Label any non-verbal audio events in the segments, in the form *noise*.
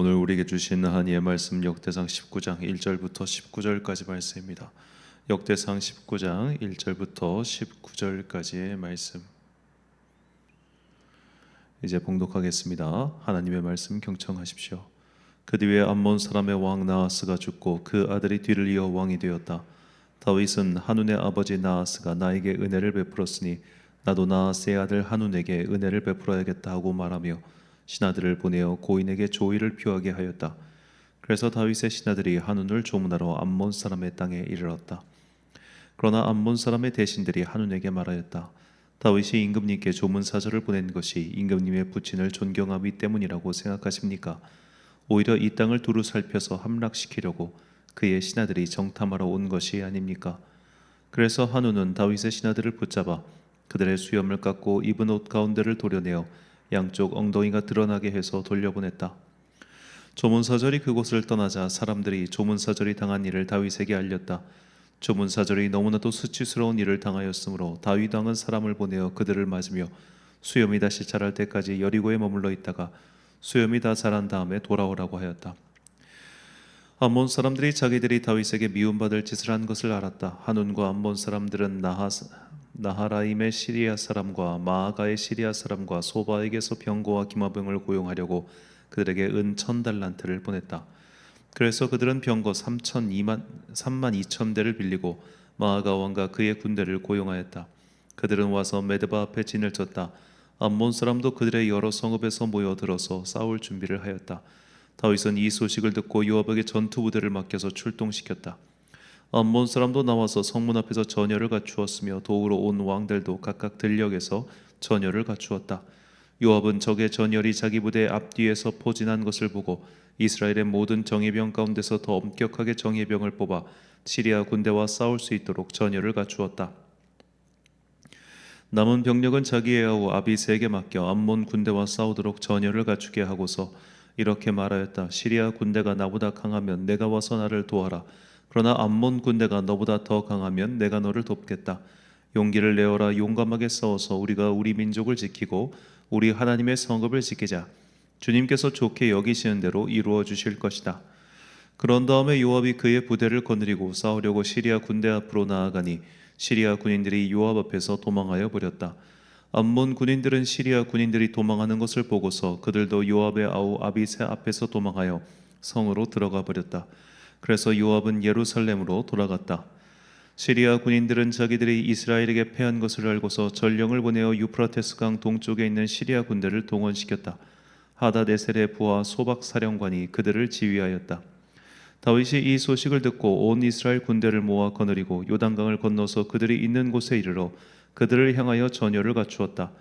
오늘 우리에게 주신 하나님의 말씀 역대상 19장 1절부터 19절까지 말씀입니다. 역대상 19장 1절부터 19절까지의 말씀. 이제 봉독하겠습니다. 하나님의 말씀 경청하십시오. 그 뒤에 암몬 사람의 왕 나하스가 죽고 그 아들이 뒤를 이어 왕이 되었다. 다윗은 한운의 아버지 나하스가 나에게 은혜를 베풀었으니 나도 나하스의 아들 한운에게 은혜를 베풀어야겠다 하고 말하며 신하들을 보내어 고인에게 조의를 표하게 하였다. 그래서 다윗의 신하들이 한운을 조문하러 암몬 사람의 땅에 이르렀다. 그러나 암몬 사람의 대신들이 한운에게 말하였다. 다윗이 임금님께 조문 사절을 보낸 것이 임금님의 부친을 존경하기 때문이라고 생각하십니까? 오히려 이 땅을 두루 살펴서 함락시키려고 그의 신하들이 정탐하러 온 것이 아닙니까? 그래서 한우는 다윗의 신하들을 붙잡아 그들의 수염을 깎고 입은 옷 가운데를 도려내어 양쪽 엉덩이가 드러나게 해서 돌려보냈다. 조문사절이 그곳을 떠나자 사람들이 조문사절이 당한 일을 다윗에게 알렸다. 조문사절이 너무나도 수치스러운 일을 당하였으므로 다윗 왕은 사람을 보내어 그들을 맞으며 수염이 다시 자랄 때까지 여리고에 머물러 있다가 수염이 다 자란 다음에 돌아오라고 하였다. 암몬 사람들이 자기들이 다윗에게 미움받을 짓을 한 것을 알았다. 한운과 암몬 사람들은 나하, 나하라임의 시리아 사람과 마아가의 시리아 사람과 소바에게서 병거와 기마병을 고용하려고 그들에게 은천 달란트를 보냈다. 그래서 그들은 병거 3천 2만 3만 2천 대를 빌리고 마아가 왕과 그의 군대를 고용하였다. 그들은 와서 메드바 앞에 진을 쳤다. 암몬 사람도 그들의 여러 성읍에서 모여들어서 싸울 준비를 하였다. 다윗은 이 소식을 듣고 요압에게 전투 부대를 맡겨서 출동시켰다. 암몬 사람도 나와서 성문 앞에서 전열을 갖추었으며 도우러 온 왕들도 각각 들녘에서 전열을 갖추었다. 요압은 적의 전열이 자기 부대 앞뒤에서 포진한 것을 보고 이스라엘의 모든 정예병 가운데서 더 엄격하게 정예병을 뽑아 시리아 군대와 싸울 수 있도록 전열을 갖추었다. 남은 병력은 자기의 아우 아비세에게 맡겨 암몬 군대와 싸우도록 전열을 갖추게 하고서 이렇게 말하였다. 시리아 군대가 나보다 강하면 내가 와서 나를 도와라. 그러나 암몬 군대가 너보다 더 강하면 내가 너를 돕겠다. 용기를 내어라 용감하게 싸워서 우리가 우리 민족을 지키고 우리 하나님의 성읍을 지키자. 주님께서 좋게 여기시는 대로 이루어 주실 것이다. 그런 다음에 요압이 그의 부대를 거느리고 싸우려고 시리아 군대 앞으로 나아가니 시리아 군인들이 요압 앞에서 도망하여 버렸다. 암몬 군인들은 시리아 군인들이 도망하는 것을 보고서 그들도 요압의 아우 아비세 앞에서 도망하여 성으로 들어가 버렸다. 그래서 요압은 예루살렘으로 돌아갔다. 시리아 군인들은 자기들이 이스라엘에게 패한 것을 알고서 전령을 보내어 유프라테스 강 동쪽에 있는 시리아 군대를 동원시켰다. 하다데셀의 부하 소박 사령관이 그들을 지휘하였다. 다윗이 이 소식을 듣고 온 이스라엘 군대를 모아 거느리고 요단강을 건너서 그들이 있는 곳에 이르러 그들을 향하여 전열을 갖추었다.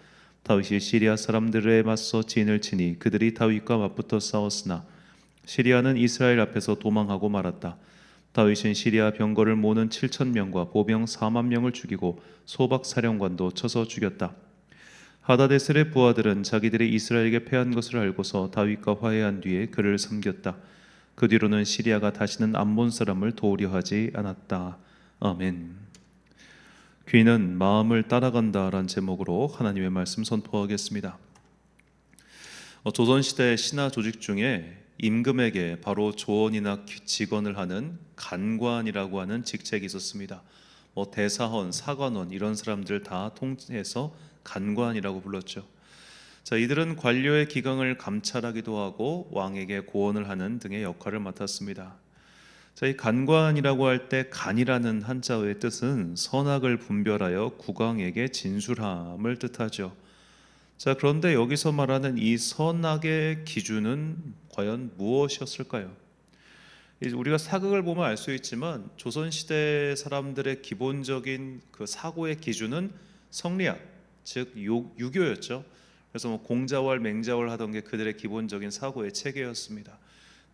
다윗이 시리아 사람들에 맞서 진을 치니 그들이 다윗과 맞붙어 싸웠으나 시리아는 이스라엘 앞에서 도망하고 말았다. 다윗은 시리아 병거를 모는 7천 명과 보병 4만 명을 죽이고 소박 사령관도 쳐서 죽였다. 하다데셀의 부하들은 자기들이 이스라엘에게 패한 것을 알고서 다윗과 화해한 뒤에 그를 섬겼다. 그 뒤로는 시리아가 다시는 암몬 사람을 도우려 하지 않았다. 아멘. 귀는 마음을 따라간다라는 제목으로 하나님의 말씀 선포하겠습니다. 어, 조선 시대 신하 조직 중에 임금에게 바로 조언이나 직언을 하는 간관이라고 하는 직책이 있었습니다. 뭐 대사헌, 사관원 이런 사람들 다 통해서 간관이라고 불렀죠. 자, 이들은 관료의 기강을 감찰하기도 하고 왕에게 고언을 하는 등의 역할을 맡았습니다. 자, 이 간관이라고 할 때 간이라는 한자어의 뜻은 선악을 분별하여 국왕에게 진술함을 뜻하죠. 자, 그런데 여기서 말하는 이 선악의 기준은 과연 무엇이었을까요? 우리가 사극을 보면 알 수 있지만 조선 시대 사람들의 기본적인 그 사고의 기준은 성리학, 즉 유교였죠. 그래서 뭐 공자월, 맹자월 하던 게 그들의 기본적인 사고의 체계였습니다.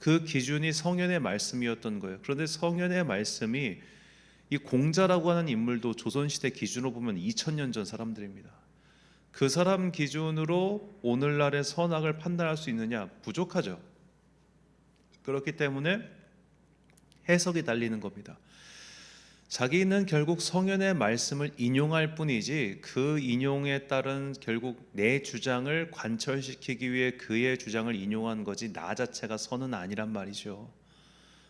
그 기준이 성현의 말씀이었던 거예요. 그런데 성현의 말씀이 이 공자라고 하는 인물도 조선 시대 기준으로 보면 2000년 전 사람들입니다. 그 사람 기준으로 오늘날의 선악을 판단할 수 있느냐 부족하죠. 그렇기 때문에 해석이 달리는 겁니다. 자기는 결국 성현의 말씀을 인용할 뿐이지 그 인용에 따른 결국 내 주장을 관철시키기 위해 그의 주장을 인용한 거지 나 자체가 선은 아니란 말이죠.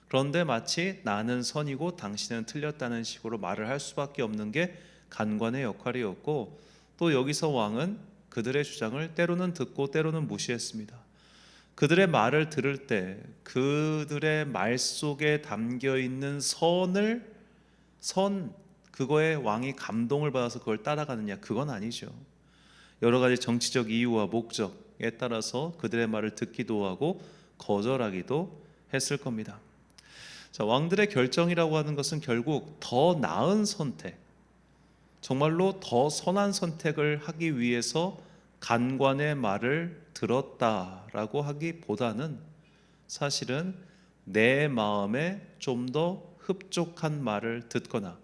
그런데 마치 나는 선이고 당신은 틀렸다는 식으로 말을 할 수밖에 없는 게 간관의 역할이었고 또 여기서 왕은 그들의 주장을 때로는 듣고 때로는 무시했습니다. 그들의 말을 들을 때 그들의 말 속에 담겨 있는 선을 선 그거에 왕이 감동을 받아서 그걸 따라가느냐 그건 아니죠. 여러 가지 정치적 이유와 목적에 따라서 그들의 말을 듣기도 하고 거절하기도 했을 겁니다. 자, 왕들의 결정이라고 하는 것은 결국 더 나은 선택, 정말로 더 선한 선택을 하기 위해서 간관의 말을 들었다라고 하기보다는 사실은 내 마음에 좀더 흡족한 말을 듣거나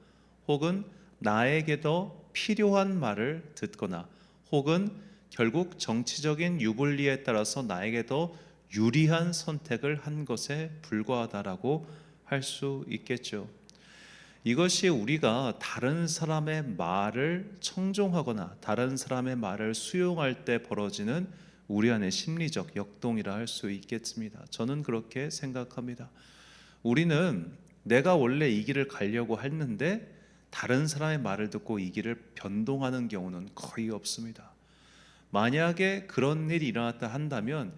혹은 나에게 더 필요한 말을 듣거나 혹은 결국 정치적인 유불리에 따라서 나에게 더 유리한 선택을 한 것에 불과하다라고 할 수 있겠죠. 이것이 우리가 다른 사람의 말을 청종하거나 다른 사람의 말을 수용할 때 벌어지는 우리 안의 심리적 역동이라 할 수 있겠습니다. 저는 그렇게 생각합니다. 우리는 내가 원래 이 길을 가려고 했는데 다른 사람의 말을 듣고 이 길을 변동하는 경우는 거의 없습니다. 만약에 그런 일이 일어났다 한다면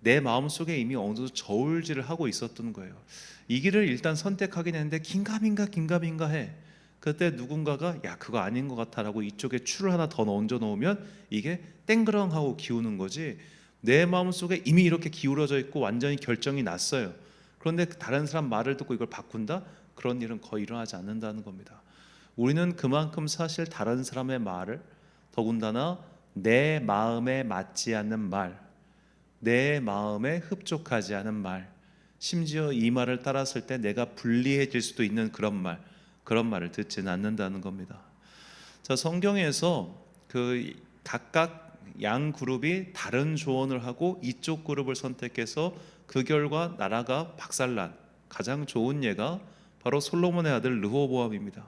내 마음속에 이미 어느 정도 저울질을 하고 있었던 거예요. 이 길을 일단 선택하긴 했는데 긴가민가 긴가민가 해. 그때 누군가가 야 그거 아닌 것 같아라고 이쪽에 추를 하나 더 얹어 놓으면 이게 땡그랑 하고 기우는 거지. 내 마음 속에 이미 이렇게 기울어져 있고 완전히 결정이 났어요. 그런데 다른 사람 말을 듣고 이걸 바꾼다? 그런 일은 거의 일어나지 않는다는 겁니다. 우리는 그만큼 사실 다른 사람의 말을 더군다나 내 마음에 맞지 않는 말, 내 마음에 흡족하지 않은 말, 심지어 이 말을 따랐을 때 내가 불리해질 수도 있는 그런 말, 그런 말을 듣지는 않는다는 겁니다. 자, 성경에서 그 각각 양 그룹이 다른 조언을 하고 이쪽 그룹을 선택해서 그 결과 나라가 박살난 가장 좋은 예가 바로 솔로몬의 아들 르호보암입니다.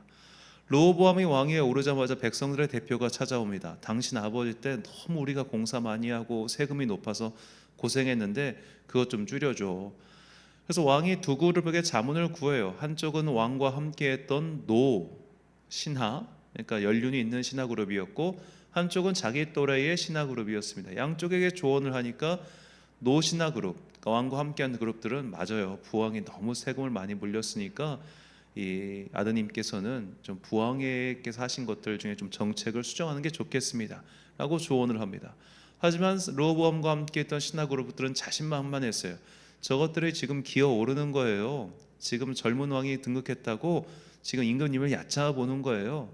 르호보암이 왕위에 오르자마자 백성들의 대표가 찾아옵니다. 당신 아버지 때 너무 우리가 공사 많이 하고 세금이 높아서 고생했는데 그것 좀 줄여줘. 그래서 왕이 두 그룹에게 자문을 구해요. 한쪽은 왕과 함께했던 노 신하, 그러니까 연륜이 있는 신하 그룹이었고 한쪽은 자기 또래의 신하 그룹이었습니다. 양쪽에게 조언을 하니까 노 신하 그룹, 그러니까 왕과 함께한 그룹들은 맞아요. 부왕이 너무 세금을 많이 물렸으니까 이 아드님께서는 좀 부왕에게서 하신 것들 중에 좀 정책을 수정하는 게 좋겠습니다.라고 조언을 합니다. 하지만 로보암과 함께했던 신하 그룹들은 자신만만했어요. 저것들이 지금 기어 오르는 거예요. 지금 젊은 왕이 등극했다고 지금 임금님을 얕잡아 보는 거예요.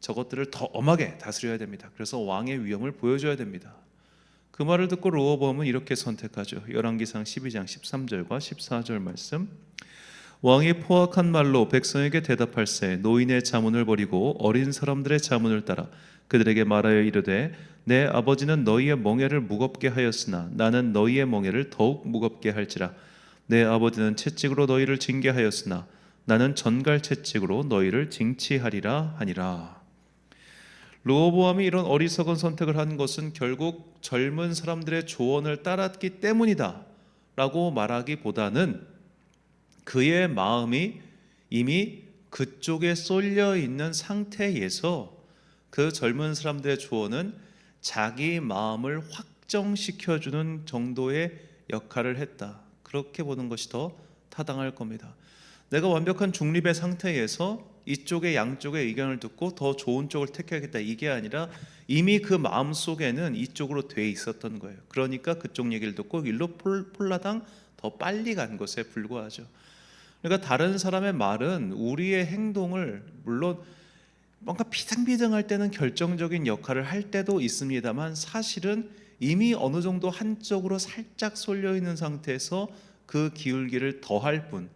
저것들을 더 엄하게 다스려야 됩니다. 그래서 왕의 위엄을 보여줘야 됩니다. 그 말을 듣고 로어범은 이렇게 선택하죠. 열왕기상 12장 13절과 14절 말씀. 왕이 포악한 말로 백성에게 대답할세 노인의 자문을 버리고 어린 사람들의 자문을 따라 그들에게 말하여 이르되 내 아버지는 너희의 멍에를 무겁게 하였으나 나는 너희의 멍에를 더욱 무겁게 할지라 내 아버지는 채찍으로 너희를 징계하였으나 나는 전갈 채찍으로 너희를 징치하리라 하니라. 로보암이 이런 어리석은 선택을 한 것은 결국 젊은 사람들의 조언을 따랐기 때문이다라고 말하기보다는 그의 마음이 이미 그쪽에 쏠려 있는 상태에서 그 젊은 사람들의 조언은 자기 마음을 확정시켜 주는 정도의 역할을 했다. 그렇게 보는 것이 더 타당할 겁니다. 내가 완벽한 중립의 상태에서 이쪽의 양쪽의 의견을 듣고 더 좋은 쪽을 택하겠다 이게 아니라 이미 그 마음 속에는 이쪽으로 돼 있었던 거예요. 그러니까 그쪽 얘기를 듣고 일로 폴라당 더 빨리 간 것에 불과하죠. 그러니까 다른 사람의 말은 우리의 행동을 물론 뭔가 비등비등할 때는 결정적인 역할을 할 때도 있습니다만 사실은 이미 어느 정도 한쪽으로 살짝 쏠려 있는 상태에서 그 기울기를 더할 뿐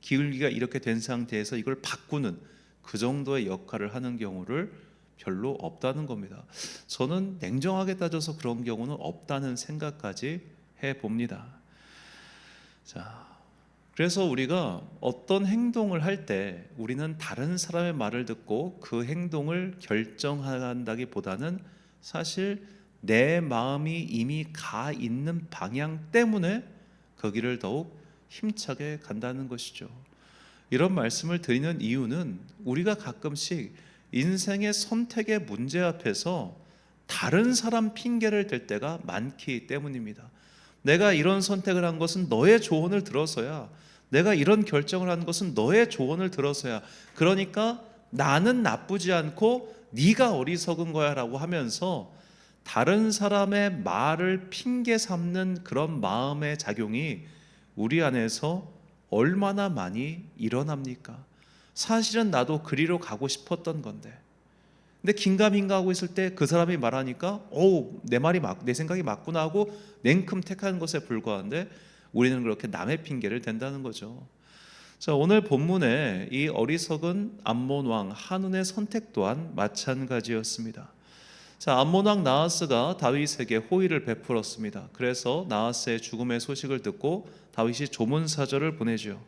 기울기가 이렇게 된 상태에서 이걸 바꾸는 그 정도의 역할을 하는 경우를 별로 없다는 겁니다. 저는 냉정하게 따져서 그런 경우는 없다는 생각까지 해 봅니다. 자, 그래서 우리가 어떤 행동을 할 때 우리는 다른 사람의 말을 듣고 그 행동을 결정한다기보다는 사실 내 마음이 이미 가 있는 방향 때문에 거기를 더욱 힘차게 간다는 것이죠. 이런 말씀을 드리는 이유는 우리가 가끔씩 인생의 선택의 문제 앞에서 다른 사람 핑계를 댈 때가 많기 때문입니다. 내가 이런 선택을 한 것은 너의 조언을 들어서야 내가 이런 결정을 한 것은 너의 조언을 들어서야 그러니까 나는 나쁘지 않고 네가 어리석은 거야라고 하면서 다른 사람의 말을 핑계 삼는 그런 마음의 작용이 우리 안에서 얼마나 많이 일어납니까? 사실은 나도 그리로 가고 싶었던 건데. 근데 긴가민가 하고 있을 때 그 사람이 말하니까 어내 말이 맞, 내 생각이 맞구나 하고 냉큼 택하는 것에 불과한데 우리는 그렇게 남의 핑계를 댄다는 거죠. 자, 오늘 본문에 이 어리석은 암몬 왕 한운의 선택 또한 마찬가지였습니다. 자, 암몬 왕 나하스가 다윗에게 호의를 베풀었습니다. 그래서 나하스의 죽음의 소식을 듣고 다윗이 조문 사절을 보내죠.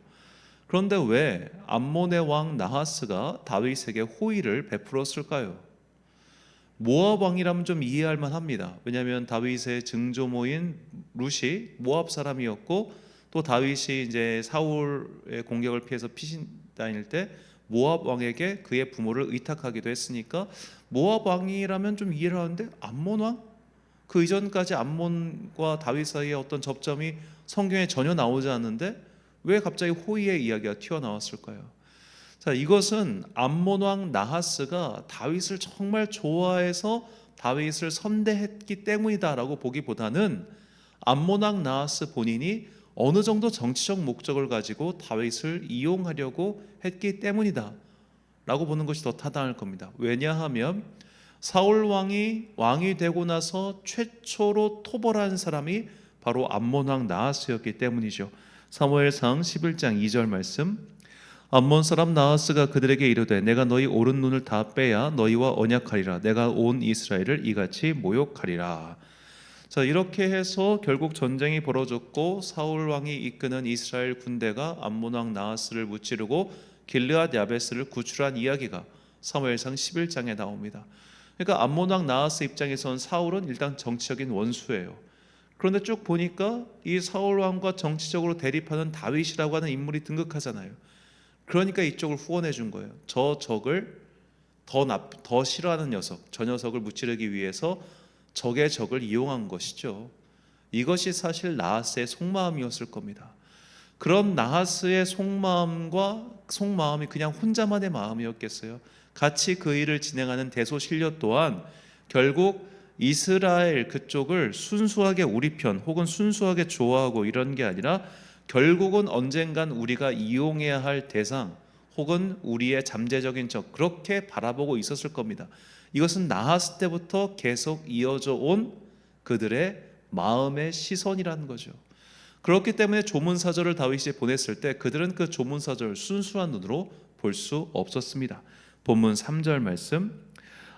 그런데 왜 암몬의 왕 나하스가 다윗에게 호의를 베풀었을까요? 모압 왕이라면 좀 이해할 만합니다. 왜냐하면 다윗의 증조모인 룻이 모압 사람이었고 또 다윗이 이제 사울의 공격을 피해서 피신 다닐 때 모압 왕에게 그의 부모를 의탁하기도 했으니까 모압 왕이라면 좀 이해를 하는데 암몬 왕? 그 이전까지 암몬과 다윗 사이에 어떤 접점이 성경에 전혀 나오지 않는데 왜 갑자기 호의의 이야기가 튀어나왔을까요? 자, 이것은 암몬 왕 나하스가 다윗을 정말 좋아해서 다윗을 선대했기 때문이다라고 보기보다는 암몬 왕 나하스 본인이 어느 정도 정치적 목적을 가지고 다윗을 이용하려고 했기 때문이다. 라고 보는 것이 더 타당할 겁니다. 왜냐하면 사울 왕이 왕이 되고 나서 최초로 토벌한 사람이 바로 암몬 왕 나하스였기 때문이죠. 사무엘상 11장 2절 말씀 암몬 사람 나하스가 그들에게 이르되 내가 너희 오른 눈을 다 빼야 너희와 언약하리라 내가 온 이스라엘을 이같이 모욕하리라 자 이렇게 해서 결국 전쟁이 벌어졌고 사울 왕이 이끄는 이스라엘 군대가 암몬 왕 나하스를 무찌르고 길르앗 야베스를 구출한 이야기가 사무엘상 11장에 나옵니다. 그러니까 암몬 왕 나하스 입장에선 사울은 일단 정치적인 원수예요. 그런데 쭉 보니까 이 사울 왕과 정치적으로 대립하는 다윗이라고 하는 인물이 등극하잖아요. 그러니까 이쪽을 후원해 준 거예요. 저 적을 더, 나, 더 싫어하는 녀석, 저 녀석을 무찌르기 위해서 적의 적을 이용한 것이죠. 이것이 사실 나하스의 속마음이었을 겁니다. 그런 나하스의 속마음과 속마음이 그냥 혼자만의 마음이었겠어요. 같이 그 일을 진행하는 대소신료 또한 결국 이스라엘 그쪽을 순수하게 우리 편 혹은 순수하게 좋아하고 이런 게 아니라 결국은 언젠간 우리가 이용해야 할 대상 혹은 우리의 잠재적인 적 그렇게 바라보고 있었을 겁니다. 이것은 나하스 때부터 계속 이어져 온 그들의 마음의 시선이라는 거죠. 그렇기 때문에 조문사절을 다윗이 보냈을 때 그들은 그 조문사절 순수한 눈으로 볼 수 없었습니다. 본문 3절 말씀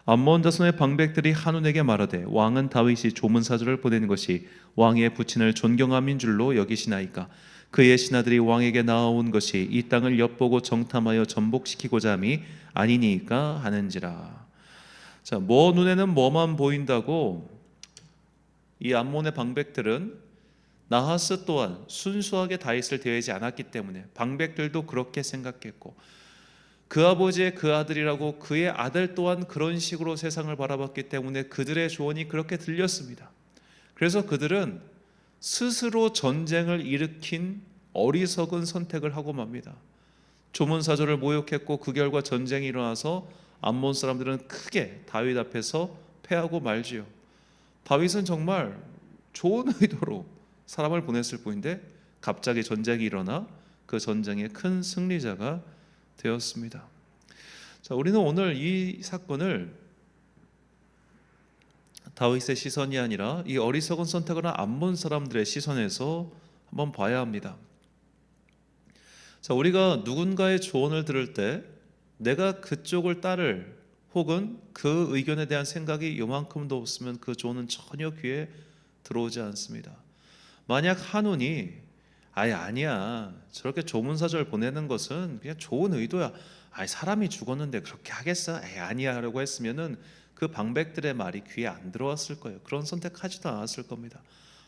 암몬 자손의 방백들이 한운에게 말하되 왕은 다윗이 조문사절을 보낸 것이 왕의 부친을 존경함인 줄로 여기시나이까 그의 신하들이 왕에게 나아온 것이 이 땅을 엿보고 정탐하여 전복시키고자 함이 아니니까 하는지라 자, 뭐 눈에는 뭐만 보인다고 이 암몬의 방백들은 나하스 또한 순수하게 다윗을 대하지 않았기 때문에 방백들도 그렇게 생각했고 그 아버지의 그 아들이라고 그의 아들 또한 그런 식으로 세상을 바라봤기 때문에 그들의 조언이 그렇게 들렸습니다. 그래서 그들은 스스로 전쟁을 일으킨 어리석은 선택을 하고 맙니다. 조문사절을 모욕했고 그 결과 전쟁이 일어나서 암몬 사람들은 크게 다윗 앞에서 패하고 말지요. 다윗은 정말 좋은 *laughs* 의도로 사람을 보냈을 뿐인데 갑자기 전쟁이 일어나 그 전쟁의 큰 승리자가 되었습니다. 자, 우리는 오늘 이 사건을 다윗의 시선이 아니라 이 어리석은 선택을 한 암몬 사람들의 시선에서 한번 봐야 합니다. 자, 우리가 누군가의 조언을 들을 때 내가 그쪽을 따를 혹은 그 의견에 대한 생각이 요만큼도 없으면 그 조언은 전혀 귀에 들어오지 않습니다. 만약 한운이 아예 아니야. 저렇게 조문사절 보내는 것은 그냥 좋은 의도야. 아이 사람이 죽었는데 그렇게 하겠어? 에이 아니야 라고 했으면은 그 방백들의 말이 귀에 안 들어왔을 거예요. 그런 선택하지도 않았을 겁니다.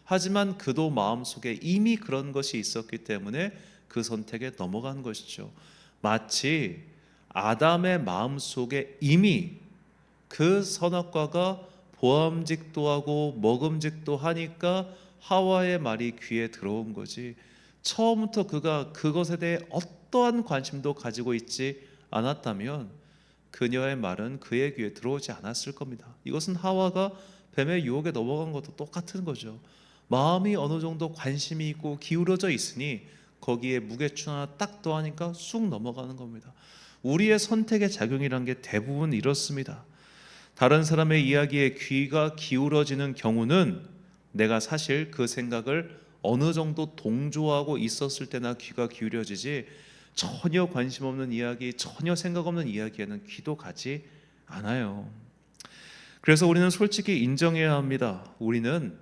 하지만 그도 마음속에 이미 그런 것이 있었기 때문에 그 선택에 넘어간 것이죠. 마치 아담의 마음 속에 이미 그 선악과가 보암직도 하고 먹음직도 하니까 하와의 말이 귀에 들어온 거지. 처음부터 그가 그것에 대해 어떠한 관심도 가지고 있지 않았다면 그녀의 말은 그의 귀에 들어오지 않았을 겁니다. 이것은 하와가 뱀의 유혹에 넘어간 것도 똑같은 거죠. 마음이 어느 정도 관심이 있고 기울어져 있으니 거기에 무게추 하나 딱 더하니까 쑥 넘어가는 겁니다. 우리의 선택의 작용이란 게 대부분 이렇습니다. 다른 사람의 이야기에 귀가 기울어지는 경우는 내가 사실 그 생각을 어느 정도 동조하고 있었을 때나 귀가 기울여지지 전혀 관심 없는 이야기, 전혀 생각 없는 이야기에는 귀도 가지 않아요. 그래서 우리는 솔직히 인정해야 합니다. 우리는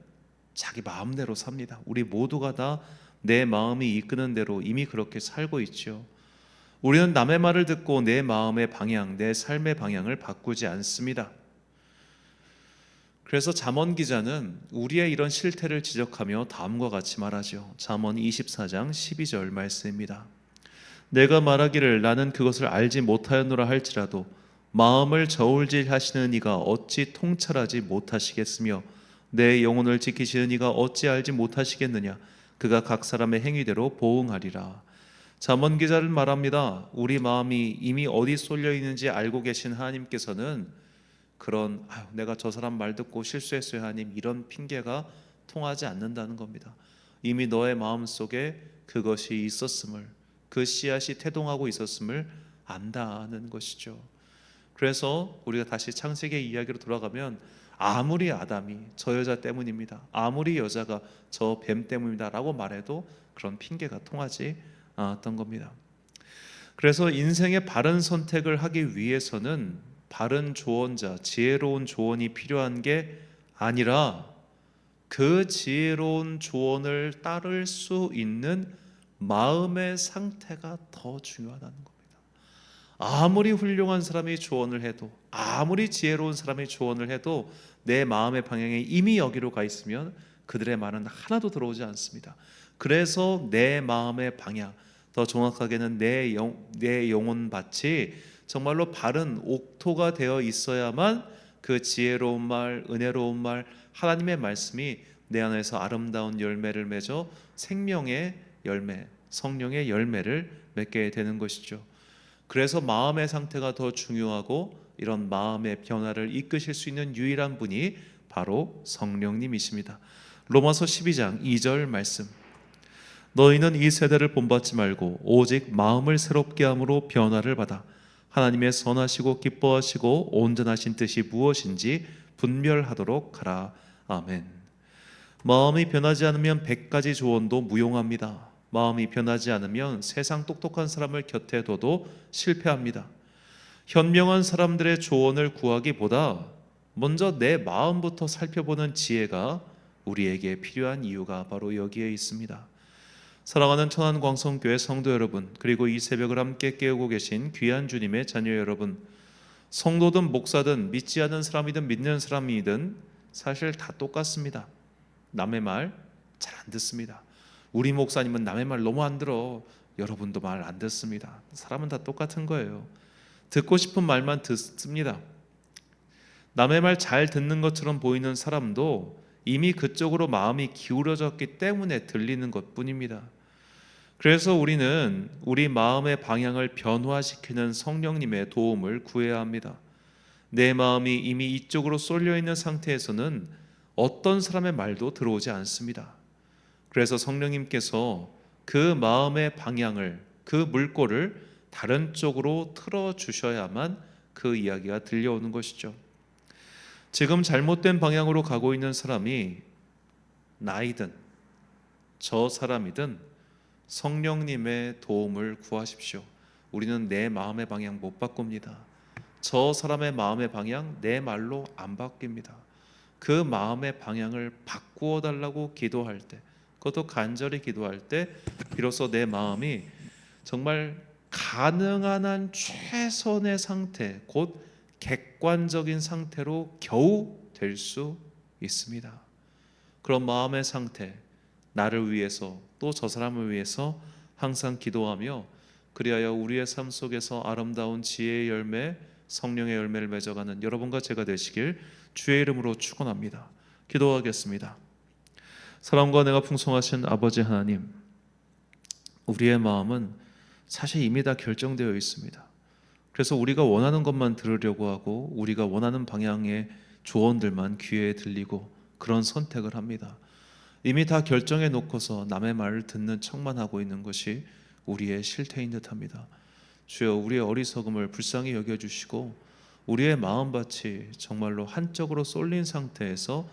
자기 마음대로 삽니다. 우리 모두가 다 내 마음이 이끄는 대로 이미 그렇게 살고 있죠. 우리는 남의 말을 듣고 내 마음의 방향, 내 삶의 방향을 바꾸지 않습니다. 그래서 잠언 기자는 우리의 이런 실태를 지적하며 다음과 같이 말하죠. 잠언 24장 12절 말씀입니다. 내가 말하기를 나는 그것을 알지 못하였노라 할지라도 마음을 저울질하시는 이가 어찌 통찰하지 못하시겠으며 내 영혼을 지키시는 이가 어찌 알지 못하시겠느냐 그가 각 사람의 행위대로 보응하리라. 잠언 기자를 말합니다. 우리 마음이 이미 어디 쏠려 있는지 알고 계신 하나님께서는 그런 아유, 내가 저 사람 말 듣고 실수했어요 하나님 이런 핑계가 통하지 않는다는 겁니다. 이미 너의 마음 속에 그것이 있었음을 그 씨앗이 태동하고 있었음을 안다는 것이죠. 그래서 우리가 다시 창세기 이야기로 돌아가면 아무리 아담이 저 여자 때문입니다. 아무리 여자가 저 뱀 때문이다라고 말해도 그런 핑계가 통하지 않았던 겁니다. 그래서 인생의 바른 선택을 하기 위해서는 바른 조언자, 지혜로운 조언이 필요한 게 아니라 그 지혜로운 조언을 따를 수 있는 마음의 상태가 더 중요하다는 겁니다. 아무리 훌륭한 사람이 조언을 해도 아무리 지혜로운 사람이 조언을 해도 내 마음의 방향에 이미 여기로 가 있으면 그들의 말은 하나도 들어오지 않습니다. 그래서 내 마음의 방향, 더 정확하게는 내, 영, 내 영혼 밭이 정말로 바른 옥토가 되어 있어야만 그 지혜로운 말, 은혜로운 말, 하나님의 말씀이 내 안에서 아름다운 열매를 맺어 생명의 열매, 성령의 열매를 맺게 되는 것이죠. 그래서 마음의 상태가 더 중요하고 이런 마음의 변화를 이끄실 수 있는 유일한 분이 바로 성령님이십니다. 로마서 12장 2절 말씀. 너희는 이 세대를 본받지 말고 오직 마음을 새롭게 함으로 변화를 받아 하나님의 선하시고 기뻐하시고 온전하신 뜻이 무엇인지 분별하도록 하라. 아멘. 마음이 변하지 않으면 백 가지 조언도 무용합니다. 마음이 변하지 않으면 세상 똑똑한 사람을 곁에 둬도 실패합니다. 현명한 사람들의 조언을 구하기보다 먼저 내 마음부터 살펴보는 지혜가 우리에게 필요한 이유가 바로 여기에 있습니다. 사랑하는 천안광성교회 성도 여러분, 그리고 이 새벽을 함께 깨우고 계신 귀한 주님의 자녀 여러분, 성도든 목사든 믿지 않는 사람이든 믿는 사람이든 사실 다 똑같습니다. 남의 말 잘 안 듣습니다. 우리 목사님은 남의 말 너무 안 들어. 여러분도 말 안 듣습니다. 사람은 다 똑같은 거예요. 듣고 싶은 말만 듣습니다. 남의 말 잘 듣는 것처럼 보이는 사람도 이미 그쪽으로 마음이 기울어졌기 때문에 들리는 것 뿐입니다. 그래서 우리는 우리 마음의 방향을 변화시키는 성령님의 도움을 구해야 합니다. 내 마음이 이미 이쪽으로 쏠려 있는 상태에서는 어떤 사람의 말도 들어오지 않습니다. 그래서 성령님께서 그 마음의 방향을 그 물꼬를 다른 쪽으로 틀어 주셔야만 그 이야기가 들려오는 것이죠. 지금 잘못된 방향으로 가고 있는 사람이 나이든 저 사람이든 성령님의 도움을 구하십시오. 우리는 내 마음의 방향 못 바꿉니다. 저 사람의 마음의 방향 내 말로 안 바뀝니다. 그 마음의 방향을 바꾸어 달라고 기도할 때 그것도 간절히 기도할 때 비로소 내 마음이 정말 가능한 한 최선의 상태, 곧 객관적인 상태로 겨우 될 수 있습니다. 그런 마음의 상태, 나를 위해서 또 저 사람을 위해서 항상 기도하며 그리하여 우리의 삶 속에서 아름다운 지혜의 열매, 성령의 열매를 맺어가는 여러분과 제가 되시길 주의 이름으로 축원합니다. 기도하겠습니다. 사랑과 내가 풍성하신 아버지 하나님, 우리의 마음은 사실 이미 다 결정되어 있습니다. 그래서 우리가 원하는 것만 들으려고 하고 우리가 원하는 방향의 조언들만 귀에 들리고 그런 선택을 합니다. 이미 다 결정해 놓고서 남의 말을 듣는 척만 하고 있는 것이 우리의 실태인 듯합니다. 주여 우리의 어리석음을 불쌍히 여겨 주시고 우리의 마음밭이 정말로 한쪽으로 쏠린 상태에서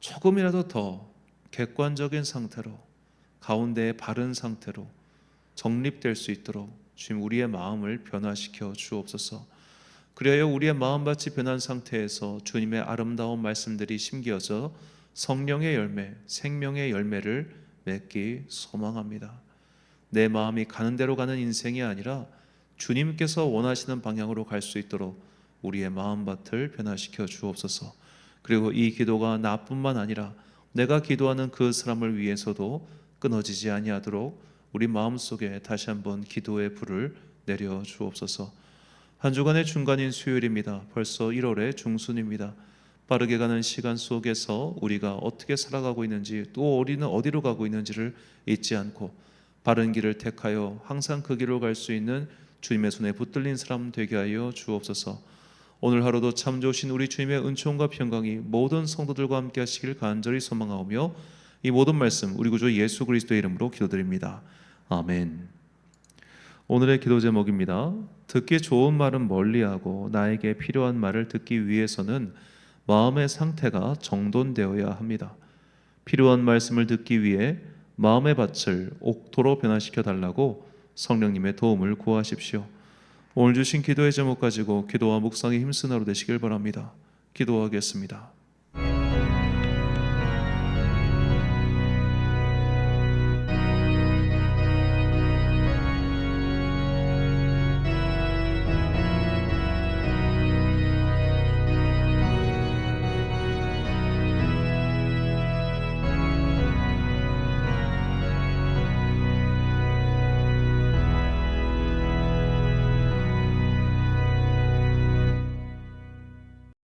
조금이라도 더 객관적인 상태로 가운데에 바른 상태로 정립될 수 있도록 주님 우리의 마음을 변화시켜 주옵소서. 그리하여 우리의 마음밭이 변한 상태에서 주님의 아름다운 말씀들이 심겨져 성령의 열매, 생명의 열매를 맺기 소망합니다. 내 마음이 가는 대로 가는 인생이 아니라 주님께서 원하시는 방향으로 갈 수 있도록 우리의 마음밭을 변화시켜 주옵소서. 그리고 이 기도가 나뿐만 아니라 내가 기도하는 그 사람을 위해서도 끊어지지 아니하도록 우리 마음속에 다시 한번 기도의 불을 내려 주옵소서. 한 주간의 중간인 수요일입니다. 벌써 1월의 중순입니다. 빠르게 가는 시간 속에서 우리가 어떻게 살아가고 있는지 또 우리는 어디로 가고 있는지를 잊지 않고 바른 길을 택하여 항상 그 길로 갈 수 있는 주님의 손에 붙들린 사람 되게 하여 주옵소서. 오늘 하루도 참 좋으신 우리 주님의 은총과 평강이 모든 성도들과 함께 하시길 간절히 소망하오며 이 모든 말씀 우리 구주 예수 그리스도의 이름으로 기도드립니다. 아멘. 오늘의 기도 제목입니다. 듣기 좋은 말은 멀리하고 나에게 필요한 말을 듣기 위해서는 마음의 상태가 정돈되어야 합니다. 필요한 말씀을 듣기 위해 마음의 밭을 옥토로 변화시켜 달라고 성령님의 도움을 구하십시오. 오늘 주신 기도의 제목 가지고 기도와 묵상에 힘쓰는 하루 되시길 바랍니다. 기도하겠습니다.